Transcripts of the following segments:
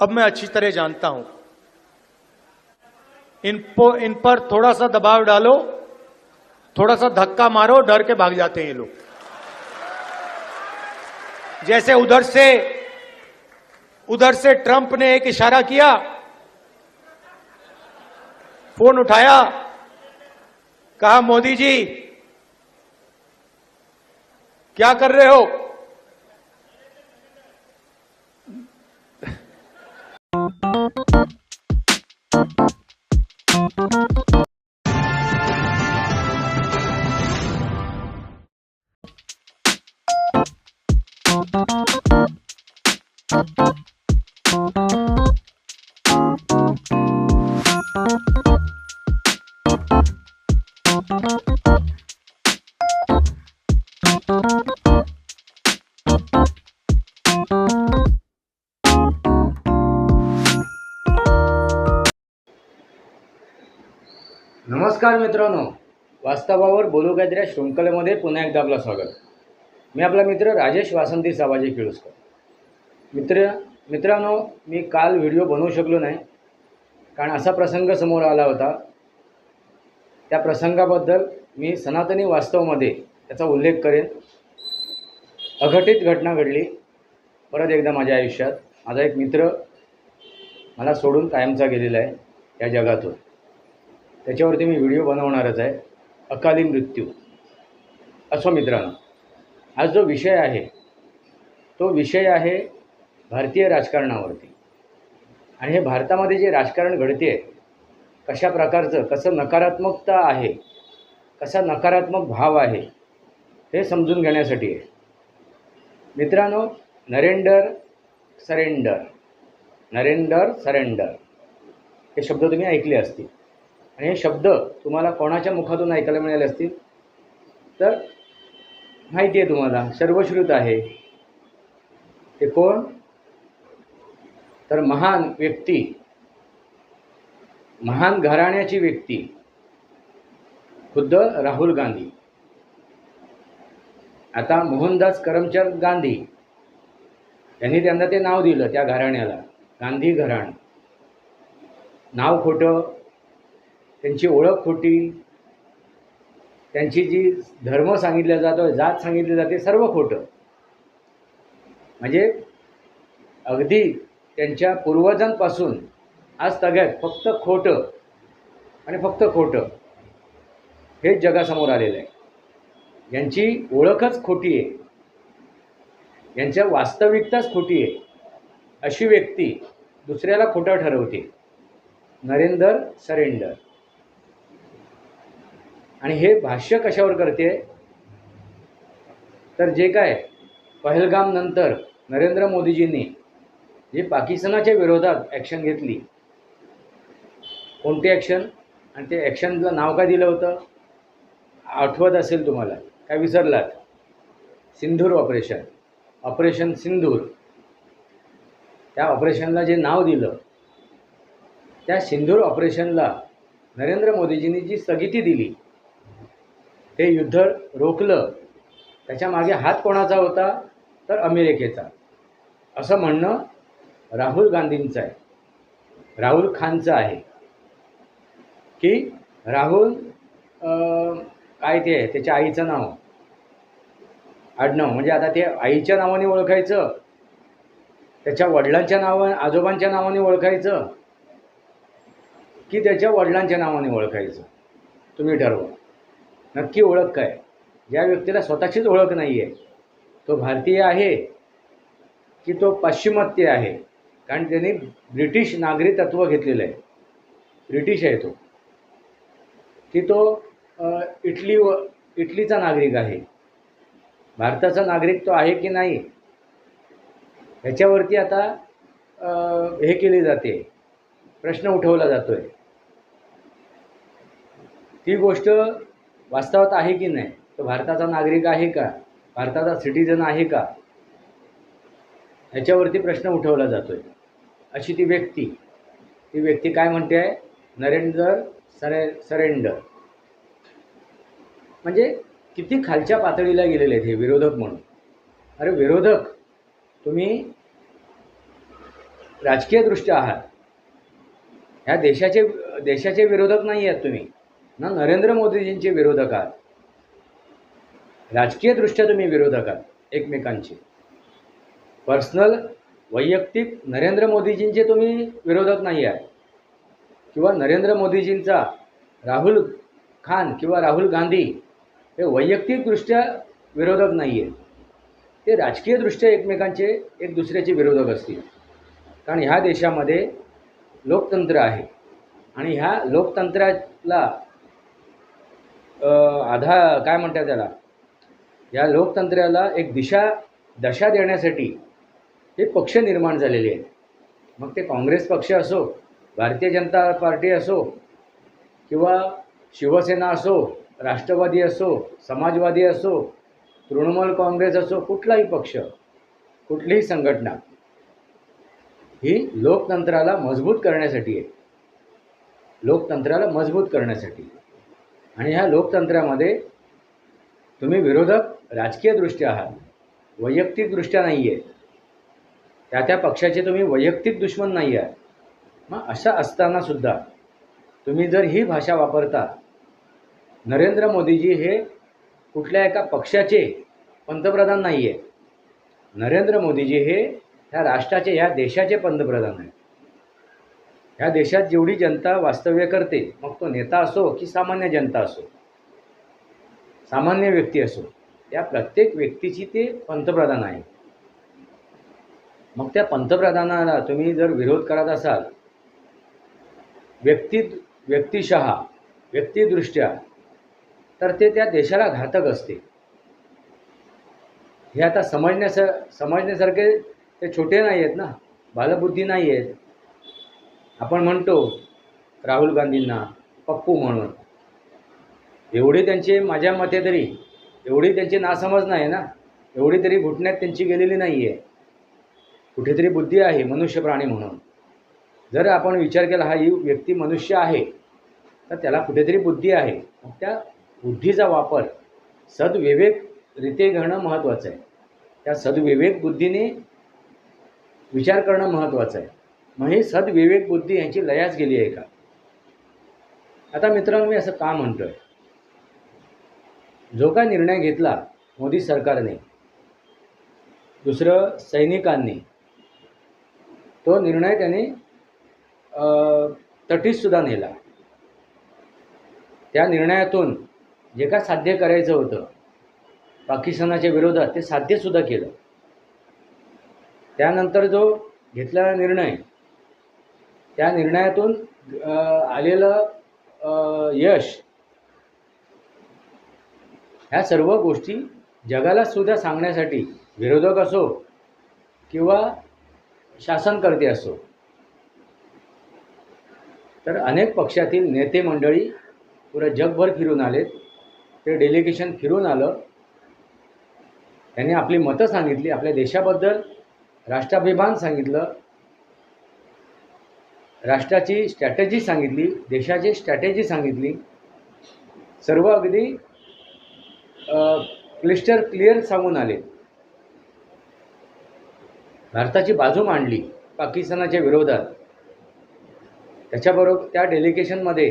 अब मैं अच्छी तरह जानता हूँ। इन इन पर थोड़ा सा दबाव डालो, थोड़ा सा धक्का मारो, डर के भाग जाते हैं ये लोग। जैसे उधर से उधर से ट्रंप ने एक इशारा किया, फ़ोन उठाया, कहा, मोदी जी, क्या कर रहे हो? नमस्कार मित्रांनो. वास्तवावर बोलू काहीतरी शृंखलेमध्ये पुन्हा एकदा आपलं स्वागत. मी आपला मित्र राजेश वासंती साबाजी किळुसकर. मित्र मित्रांनो मी काल व्हिडिओ बनवू शकलो नाही कारण असा प्रसंग समोर आला होता. त्या प्रसंगाबद्दल मी सनातनी वास्तवमध्ये त्याचा उल्लेख करेन. अघटित घटना घडली परत एकदा माझ्या आयुष्यात. माझा एक मित्र मला सोडून कायमचा गेलेला आहे या जगातून. त्याच्यावरती मी व्हिडिओ बनवणारच आहे. अकाली मृत्यू. असो मित्रांनो आज जो विषय आहे तो विषय आहे भारतीय राजकारणावरती. आणि हे भारतामध्ये जे राजकारण घडते कशा प्रकारचं कसं नकारात्मकता आहे कसा नकारात्मक भाव आहे हे समजून घेण्यासाठी आहे. मित्रांनो नरेंडर सरेंडर. नरेंडर सरेंडर. हे शब्द तुम्ही ऐकले असतील. आणि हे शब्द तुम्हाला कोणाच्या मुखातून ऐकायला मिळाले असतील? तर माहिती आहे तुम्हाला सर्वश्रुत आहे. ते कोण? तर महान व्यक्ती महान घराण्याची व्यक्ती खुद्द राहुल गांधी. आता मोहनदास करमचंद गांधी त्यांनी त्यांना ते नाव दिलं त्या घराण्याला गांधी घराणं. नाव खोटं त्यांची ओळख खोटी त्यांची जी धर्म सांगितला जातो जात सांगितली जाते सर्व खोटं. म्हणजे अगदी त्यांच्या पूर्वजांपासून आज तग्यात फक्त खोटं आणि फक्त खोटं हेच जगासमोर आलेलं आहे. यांची ओळखच खोटी आहे. यांच्या वास्तविकताच खोटी आहे. अशी व्यक्ती दुसऱ्याला खोटं ठरवते. नरेंदर सरेंडर. आणि हे भाष्य कशावर करते? तर जे काय पहलगाम नंतर नरेंद्र मोदीजींनी जे पाकिस्तानाच्या विरोधात ॲक्शन घेतली. कोणती ॲक्शन आणि ते ॲक्शनला नाव काय दिलं होतं? आठवत असेल तुम्हाला? काय विसरलात? सिंधूर ऑपरेशन ऑपरेशन सिंधूर त्या ऑपरेशनला जे नाव दिलं त्या सिंधूर ऑपरेशनला नरेंद्र मोदीजींनी जी स्थगिती दिली हे युद्ध रोखलं त्याच्यामागे हात कोणाचा होता? तर अमेरिकेचा. असं म्हणणं राहुल गांधींचं आहे. राहुल खानचं आहे. की राहुल काय ते आहे? त्याच्या आईचं नाव. आडनाव. म्हणजे आता ते आईच्या नावाने ओळखायचं त्याच्या वडिलांच्या नावाने आजोबांच्या नावाने ओळखायचं की त्याच्या वडिलांच्या नावाने ओळखायचं. तुम्ही ठरवा. नक्की ओळख काय? ज्या व्यक्तीला स्वतःचीच ओळख नाही आहे तो भारतीय आहे की तो पाश्चिमात्य आहे? कारण त्यांनी ब्रिटिश नागरी तत्त्व घेतलेलं आहे. ब्रिटिश आहे तो. की तो इटली व इटलीचा नागरिक आहे. भारताचा नागरिक तो आहे की नाही? ह्याच्यावरती आता हे केले जाते. प्रश्न उठवला जातो आहे ती गोष्ट वास्तवात आहे की नाही? तो भारताचा नागरिक आहे का? भारताचा सिटीजन आहे का? ह्याच्यावरती प्रश्न उठवला जातो आहे अशी ती व्यक्ती ती व्यक्ती काय म्हणते आहे? नरेंद्र सरे सरेंडर. म्हणजे किती खालच्या पातळीला गेलेले आहेत हे विरोधक म्हणून. अरे विरोधक तुम्ही राजकीयदृष्ट्या आहात. ह्या देशाचे देशाचे विरोधक नाही आहात तुम्ही. ना नरेंद्र मोदीजींचे विरोधक आहात राजकीयदृष्ट्या तुम्ही विरोधक आहात एकमेकांचे. पर्सनल वैयक्तिक नरेंद्र मोदीजींचे तुम्ही विरोधक नाही आहे किंवा नरेंद्र मोदीजींचा राहुल खान किंवा राहुल गांधी हे वैयक्तिकदृष्ट्या विरोधक नाही आहेत. ते राजकीयदृष्ट्या एकमेकांचे एक दुसऱ्याचे विरोधक असतील. कारण ह्या देशामध्ये लोकतंत्र आहे. आणि ह्या लोकतंत्राला आधा काय म्हणतात त्याला? या लोकतंत्राला एक दिशा दशा देण्यासाठी हे पक्ष निर्माण झालेले आहेत. मग ते काँग्रेस पक्ष असो भारतीय जनता पार्टी असो किंवा शिवसेना असो राष्ट्रवादी असो समाजवादी असो तृणमूल काँग्रेस असो कुठलाही पक्ष कुठलीही संघटना ही लोकतंत्राला मजबूत करण्यासाठी आहे. लोकतंत्राला मजबूत करण्यासाठी. आणि ह्या लोकतंत्रामध्ये तुम्ही विरोधक राजकीयदृष्ट्या आहात वैयक्तिकदृष्ट्या नाही आहे त्या त्या पक्षाचे तुम्ही वैयक्तिक दुश्मन नाही आहात. मग अशा असतानासुद्धा तुम्ही जर ही भाषा वापरता नरेंद्र मोदीजी हे कुठल्या एका पक्षाचे पंतप्रधान नाही आहे नरेंद्र मोदीजी हे ह्या राष्ट्राचे ह्या देशाचे पंतप्रधान आहेत. ह्या देशात जेवढी जनता वास्तव्य करते मग तो नेता असो की सामान्य जनता असो सामान्य व्यक्ती असो त्या प्रत्येक व्यक्तीची ते पंतप्रधान आहे. मग त्या पंतप्रधानाला तुम्ही जर विरोध करत असाल व्यक्ती व्यक्तिशः व्यक्तिदृष्ट्या तर ते त्या देशाला घातक असते. हे आता समजण्यास समजण्यासारखे ते छोटे नाही आहेत ना बालबुद्धी नाही आहेत आपण म्हणतो राहुल गांधींना पप्पू म्हणून. एवढी त्यांची माझ्या मते तरी एवढी त्यांची नासमज नाही ना. एवढी तरी घुटण्यात त्यांची गेलेली नाही आहे कुठेतरी बुद्धी आहे मनुष्य प्राणी म्हणून. जर आपण विचार केला हा ही व्यक्ती मनुष्य आहे तर त्याला कुठेतरी बुद्धी आहे. त्या बुद्धीचा वापर सद्विवेकरीते घेणं महत्त्वाचं आहे. त्या सद्विवेक बुद्धीने विचार करणं महत्त्वाचं आहे. मग सद्विवेक बुद्धी यांची लयाच गेली आहे का? आता मित्रांनो मी असं का म्हणतो आहे जो काय निर्णय घेतला मोदी सरकारने दुसरं सैनिकांनी तो निर्णय त्यांनी तटीसुद्धा नेला. त्या निर्णयातून जे काय साध्य करायचं होतं पाकिस्तानाच्या विरोधात ते साध्यसुद्धा केलं. त्यानंतर जो घेतलेला निर्णय त्या निर्णयातून आलेलं यश ह्या सर्व गोष्टी जगाला सुद्धा सांगण्यासाठी विरोधक असो किंवा शासनकर्ते असो तर अनेक पक्षातील नेते मंडळी पुरं जगभर फिरून आलेत. ते डेलिगेशन फिरून आलं. त्यांनी आपली मतं सांगितली आपल्या देशाबद्दल राष्ट्राभिमान सांगितलं. राष्ट्राची स्ट्रॅटेजी सांगितली देशाची स्ट्रॅटेजी सांगितली. सर्व अगदी क्लिस्टर क्लिअर सांगून आले. भारताची बाजू मांडली पाकिस्तानाच्या विरोधात. त्याच्याबरोबर त्या डेलिगेशनमध्ये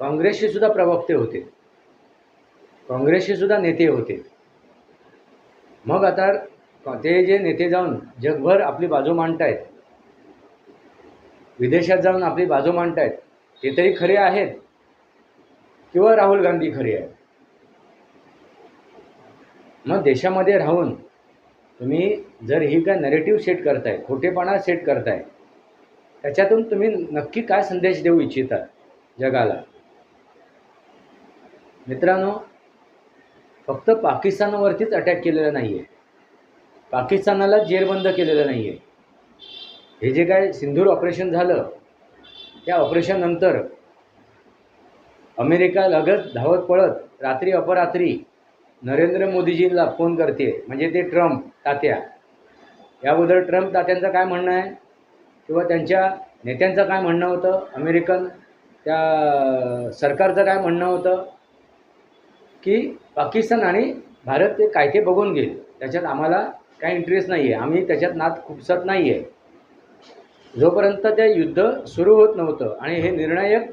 काँग्रेसचे सुद्धा प्रवक्ते होते. काँग्रेसचे सुद्धा नेते होते. मग आता ते जे नेते जाऊन जगभर आपली बाजू मांडतायत विदेशात जाऊन आपली बाजू मांडतायत ते तरी खरे आहेत? किंवा राहुल गांधी खरे आहेत? मग देशामध्ये राहून तुम्ही जर ही काय नरेटिव्ह सेट करताय खोटेपणा सेट करताय त्याच्यातून तुम्ही नक्की काय संदेश देऊ इच्छिता जगाला? मित्रांनो फक्त पाकिस्तानवरतीच अटॅक केलेला नाही आहे पाकिस्तानाला जेरबंद केलेलं नाही आहे हे जे काय सिंधूर ऑपरेशन झालं त्या ऑपरेशननंतर अमेरिका लगत धावत पळत रात्री अपरात्री नरेंद्र मोदीजींना फोन करते म्हणजे ते ट्रम्प तात्या. याबद्दल ट्रम्प तात्यांचं काय म्हणणं आहे? किंवा त्यांच्या नेत्यांचं काय म्हणणं होतं? अमेरिकन त्या सरकारचं काय म्हणणं होतं? की पाकिस्तान आणि भारत ते काय ते बघून घेईल. त्याच्यात आम्हाला काय इंटरेस्ट नाही आहे आम्ही त्याच्यात नात खुपसत नाही आहे जोपर्यंत ते युद्ध सुरू होत नव्हतं आणि हे निर्णायक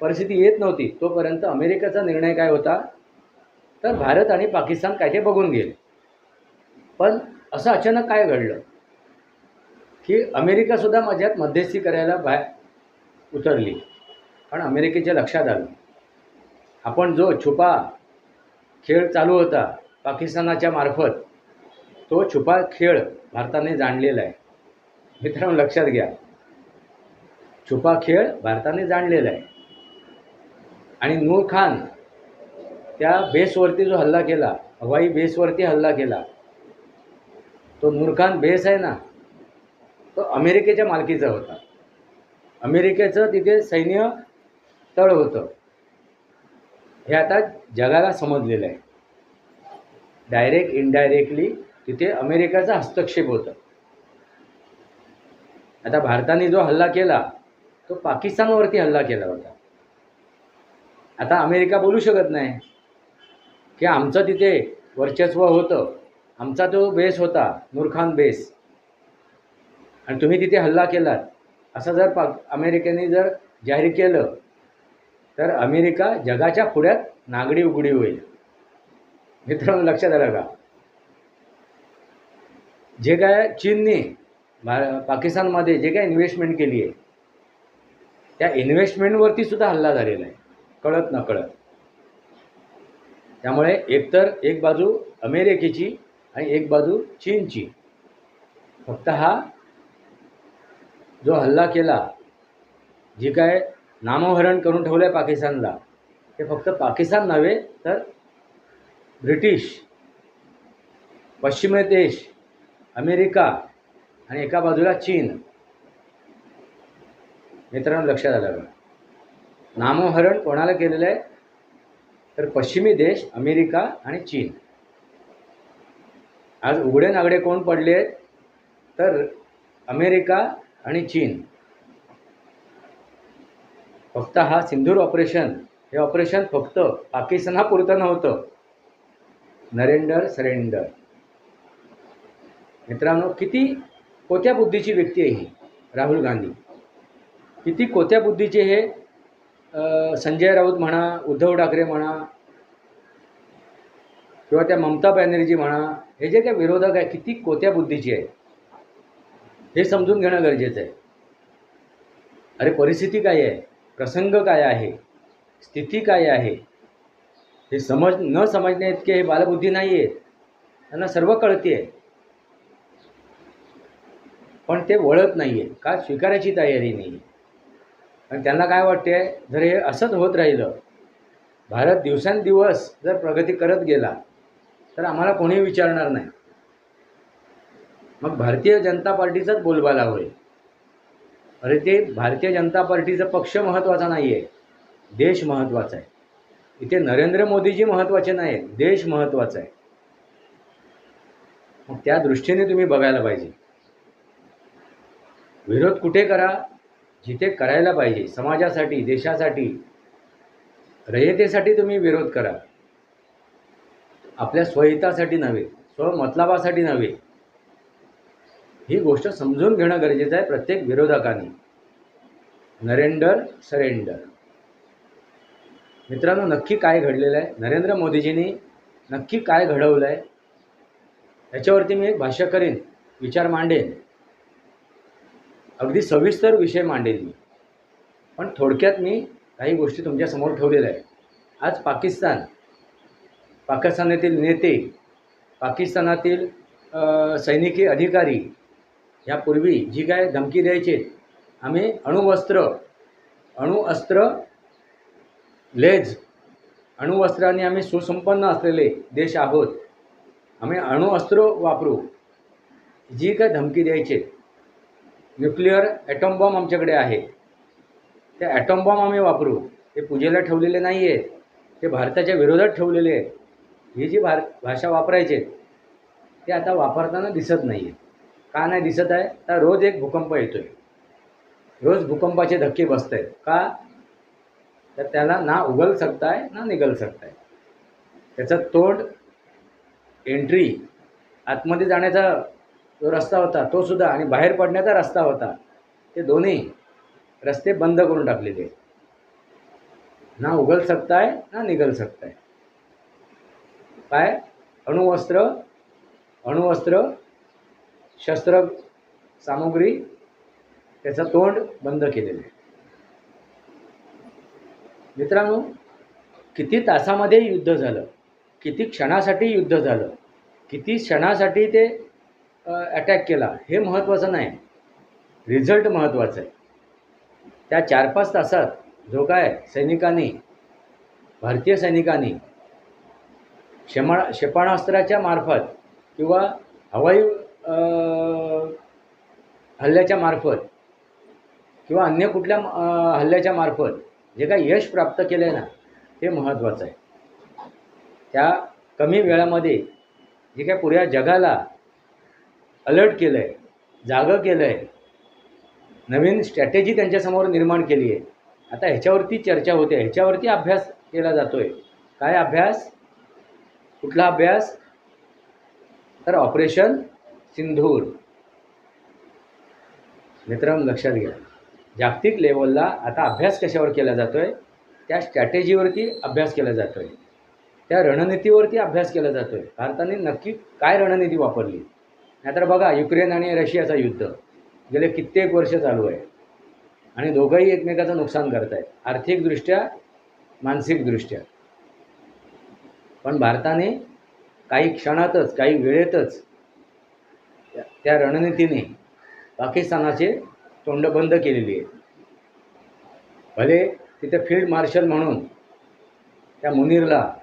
परिस्थिती येत नव्हती तोपर्यंत अमेरिकेचा निर्णय काय होता? तर भारत आणि पाकिस्तान काय ते बघून गेले पण असं अचानक काय घडलं? की अमेरिकासुद्धा माझ्यात मध्यस्थी करायला बाहेर उतरली. कारण अमेरिकेच्या लक्षात आलं. आपण जो छुपा खेळ चालू होता पाकिस्तानाच्या मार्फत तो छुपा खेळ भारताने जाणलेला आहे. मित्रांनो लक्षात घ्या. छुपा खेळ भारताने जाणलेला आहे. आणि नूर खान त्या बेसवरती जो हल्ला केला हवाई बेसवरती हल्ला केला तो नूर खान बेस आहे ना तो अमेरिकेच्या मालकीचा होता. अमेरिकेचं तिथे सैन्य तळ होतं. हे आता जगाला समजलेलं आहे. डायरेक्ट इनडायरेक्टली तिथे अमेरिकेचा हस्तक्षेप होतं. आता भारताने जो हल्ला केला तो पाकिस्तानवरती हल्ला केला होता. आता अमेरिका बोलू शकत नाही की आमचं तिथे वर्चस्व होतं. आमचा तो बेस होता नूरखान बेस आणि तुम्ही तिथे हल्ला केलात. असं जर पाक अमेरिकेने जर जाहीर केलं तर अमेरिका जगाच्या पुढ्यात नागडी उघडी होईल. मित्रांनो लक्षात आलं का? जे काय चीनने भा पाकिस्तानमध्ये जे काय इन्व्हेस्टमेंट केली आहे त्या इन्व्हेस्टमेंटवरती सुद्धा हल्ला झालेला आहे. कळत न कळत. त्यामुळे एकतर एक बाजू अमेरिकेची आणि एक बाजू चीनची. फक्त हा जो हल्ला केला जे काय नामोहरण करून ठेवलं आहे पाकिस्तानला ते फक्त पाकिस्तान नव्हे तर ब्रिटिश पश्चिमी देश अमेरिका आणि एका बाजूला चीन. मित्रांनो लक्षात आलं का नामोहरण कोणाला केलेलं आहे? तर पश्चिमी देश अमेरिका आणि चीन. आज उघडे नागडे कोण पडले आहेत? तर अमेरिका आणि चीन. फक्त हा सिंधूर ऑपरेशन हे ऑपरेशन फक्त पाकिस्तानापुरतं नव्हतं. नरेंडर सरेंडर. मित्रांनो किती कोत्या बुद्धीची व्यक्ती आहे ही? राहुल गांधी. किती कोत्या बुद्धीचे हे संजय राऊत म्हणा उद्धव ठाकरे म्हणा किंवा त्या ममता बॅनर्जी म्हणा हे जे काही विरोधक आहे किती कोत्या बुद्धीचे आहे हे समजून घेणं गरजेचं आहे. अरे परिस्थिती काय आहे? प्रसंग काय आहे? स्थिती काय आहे? हे समज न समजण्या इतके हे बालबुद्धी नाही आहेत त्यांना सर्व कळते आहे पण ते वळत नाही आहे का स्वीकारायची तयारी नाही आहे आणि त्यांना काय वाटते जर हे असंच होत राहिलं भारत दिवसेंदिवस जर प्रगती करत गेला तर आम्हाला कोणी विचारणार नाही. मग भारतीय जनता पार्टीचाच बोलबाला होईल. अरे ते भारतीय जनता पार्टीचा पक्ष महत्त्वाचा नाही आहे देश महत्त्वाचा आहे. इथे नरेंद्र मोदीजी महत्त्वाचे नाही आहेत देश महत्त्वाचा आहे. मग त्या दृष्टीने तुम्ही बघायला पाहिजे. विरोध कुठे करा? जिथे करायला पाहिजे समाजासाठी देशासाठी रयतेसाठी तुम्ही विरोध करा. आपल्या स्वहितासाठी नव्हे स्वमतलबासाठी नव्हे. ही गोष्ट समजून घेणं गरजेचं आहे प्रत्येक विरोधकाने. नरेंडर सरेंडर. मित्रांनो नक्की काय घडलेलं आहे? नरेंद्र मोदीजींनी नक्की काय घडवलं आहे याच्यावरती मी एक भाष्य करेन. विचार मांडेन. अगदी सविस्तर विषय मांडेल मी. पण थोडक्यात मी काही गोष्टी तुमच्यासमोर ठेवलेल्या आहेत. आज पाकिस्तान पाकिस्तानातील नेते पाकिस्तानातील सैनिकी अधिकारी यापूर्वी जी काय धमकी द्यायचे आम्ही अणुवस्त्र अणुअस्त्र लेज अणुवस्त्राने आम्ही सुसंपन्न असलेले देश आहोत. आम्ही अणुअस्त्र वापरू. जी काय धमकी द्यायचे न्यूक्लिअर ॲटॉम बॉम्ब आमच्याकडे आहे. ते ॲटॉम बॉम्ब आम्ही वापरू. ते पूजेला ठेवलेले नाही आहेत ते भारताच्या विरोधात ठेवलेले आहेत. ही जी भार भाषा वापरायचे ते आता वापरताना दिसत नाही आहे का नाही दिसत आहे? तर रोज एक भूकंप येतो आहे रोज भूकंपाचे धक्के बसत आहेत का? तर त्याला ना उगल सकताय ना निघल सकताय त्याचं तोंड एंट्री आतमध्ये जाण्याचा जो रस्ता होता तो सुद्धा आणि बाहेर पडण्याचा रस्ता होता ते दोन्ही रस्ते बंद करून टाकलेले. आहेत ना उघल सकता है ना निघल सकता है काय? अणुवस्त्र अणुवस्त्र शस्त्र सामुग्री त्याचं तोंड बंद केलेलं. आहे मित्रांनो किती तासामध्ये युद्ध झालं? किती क्षणासाठी युद्ध झालं? किती क्षणासाठी ते अटॅक केला. हे महत्त्वाचं नाही. रिझल्ट महत्त्वाचं आहे. त्या चार पाच तासात जो काय सैनिकांनी भारतीय सैनिकांनी क्षमा क्षेपणास्त्राच्या मार्फत किंवा हवाई हल्ल्याच्या मार्फत किंवा अन्य कुठल्या हल्ल्याच्या मार्फत जे काही यश प्राप्त केलं आहे ना ते महत्त्वाचं आहे. त्या कमी वेळामध्ये जे काय पुऱ्या जगाला अलर्ट केलं आहे जागं केलं आहे नवीन स्ट्रॅटेजी त्यांच्यासमोर निर्माण केली आहे. आता ह्याच्यावरती चर्चा होते ह्याच्यावरती अभ्यास केला जातो आहे काय अभ्यास? कुठला अभ्यास? तर ऑपरेशन सिंधूर. मित्रांनो लक्षात घ्या. जागतिक लेवलला आता अभ्यास कशावर केला जातो आहे त्या स्ट्रॅटेजीवरती अभ्यास केला जातो आहे त्या रणनीतीवरती अभ्यास केला जातो आहे भारताने नक्की काय रणनीती वापरली? नाहीतर बघा युक्रेन आणि रशियाचं युद्ध. गेले कित्येक वर्ष चालू आहे. आणि दोघंही एकमेकाचं नुकसान करत आहेत आर्थिकदृष्ट्या मानसिकदृष्ट्या. पण भारताने काही क्षणातच काही वेळेतच त्या- रणनीतीने पाकिस्तानाचे तोंड बंद केलेली आहे भले तिथे फील्ड मार्शल म्हणून त्या मुनीरला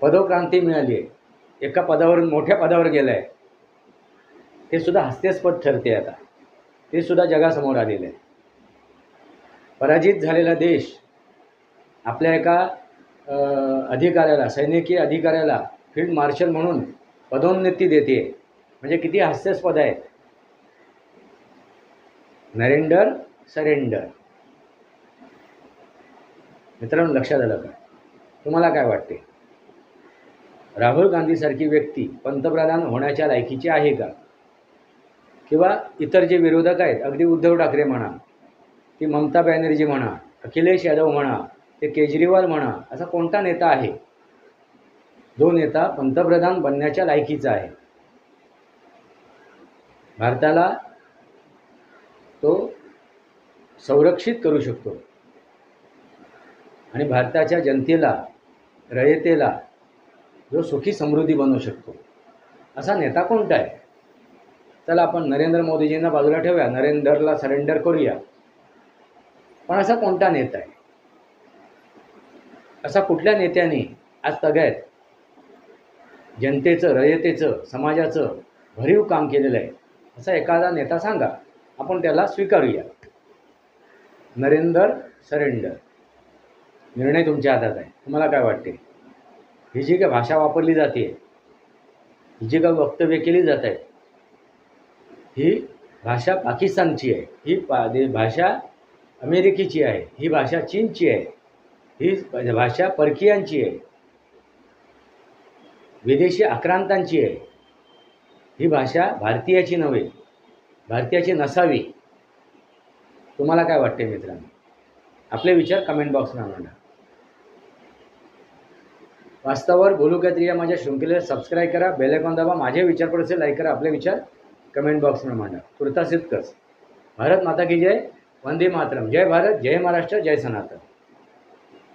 पदोक्रांती मिळाली आहे. एका पदावरून मोठ्या पदावर गेलं आहे ते सुद्धा हास्यास्पद ठरते आता. ते सुद्धा जगासमोर आलेलं आहे पराजित झालेला देश आपल्या एका अधिकाऱ्याला सैनिकी अधिकाऱ्याला फील्ड मार्शल म्हणून पदोन्नती देते. म्हणजे किती हास्यास्पद आहे. नरेंडर सरेंडर. मित्रांनो लक्षात आलं का? तुम्हाला काय वाटते? राहुल गांधीसारखी व्यक्ती पंतप्रधान होण्याच्या लायकीची आहे का? किंवा इतर जे विरोधक आहेत अगदी उद्धव ठाकरे म्हणा ती ममता बॅनर्जी म्हणा अखिलेश यादव म्हणा ते केजरीवाल म्हणा असा कोणता नेता आहे? जो नेता पंतप्रधान बनण्याच्या लायकीचा आहे. भारताला तो संरक्षित करू शकतो. आणि भारताच्या जनतेला रयतेला जो सुखी समृद्धी बनवू शकतो. असा नेता कोणता आहे? चला आपण नरेंद्र मोदीजींना बाजूला ठेवूया. नरेंद्रला सरेंडर करूया. पण असा कोणता नेता आहे? असा कुठल्या नेत्याने आज सगळ्यात जनतेचं रयतेचं समाजाचं भरीव काम केलेलं आहे. असा एखादा नेता सांगा. आपण त्याला स्वीकारूया. नरेंद्र सरेंडर निर्णय तुमच्या हातात आहे. तुम्हाला काय वाटते? ही जी काय भाषा वापरली जाते ही जी काय वक्तव्य केली जात आहेत ही भाषा पाकिस्तानची आहे ही पा भाषा अमेरिकेची आहे ही भाषा चीनची आहे ही भाषा परकीयांची आहे विदेशी आक्रांतांची आहे ही भाषा भारतीयाची नव्हे भारतीयाची नसावी. तुम्हाला काय वाटते मित्रांनो? आपले विचार कमेंट बॉक्समध्ये मांडा. वास्तवावर बोलू काहीतरी या माझ्या शृंखलेला सबस्क्राईब करा बेलायकॉन दाबा माझे विचार पड असेल लाईक करा आपले विचार कमेंट बॉक्समध्ये मांडा. तुर्तास इतकंच भारत माता की जय वंदे मातरम. जय भारत जय महाराष्ट्र जय सनातन.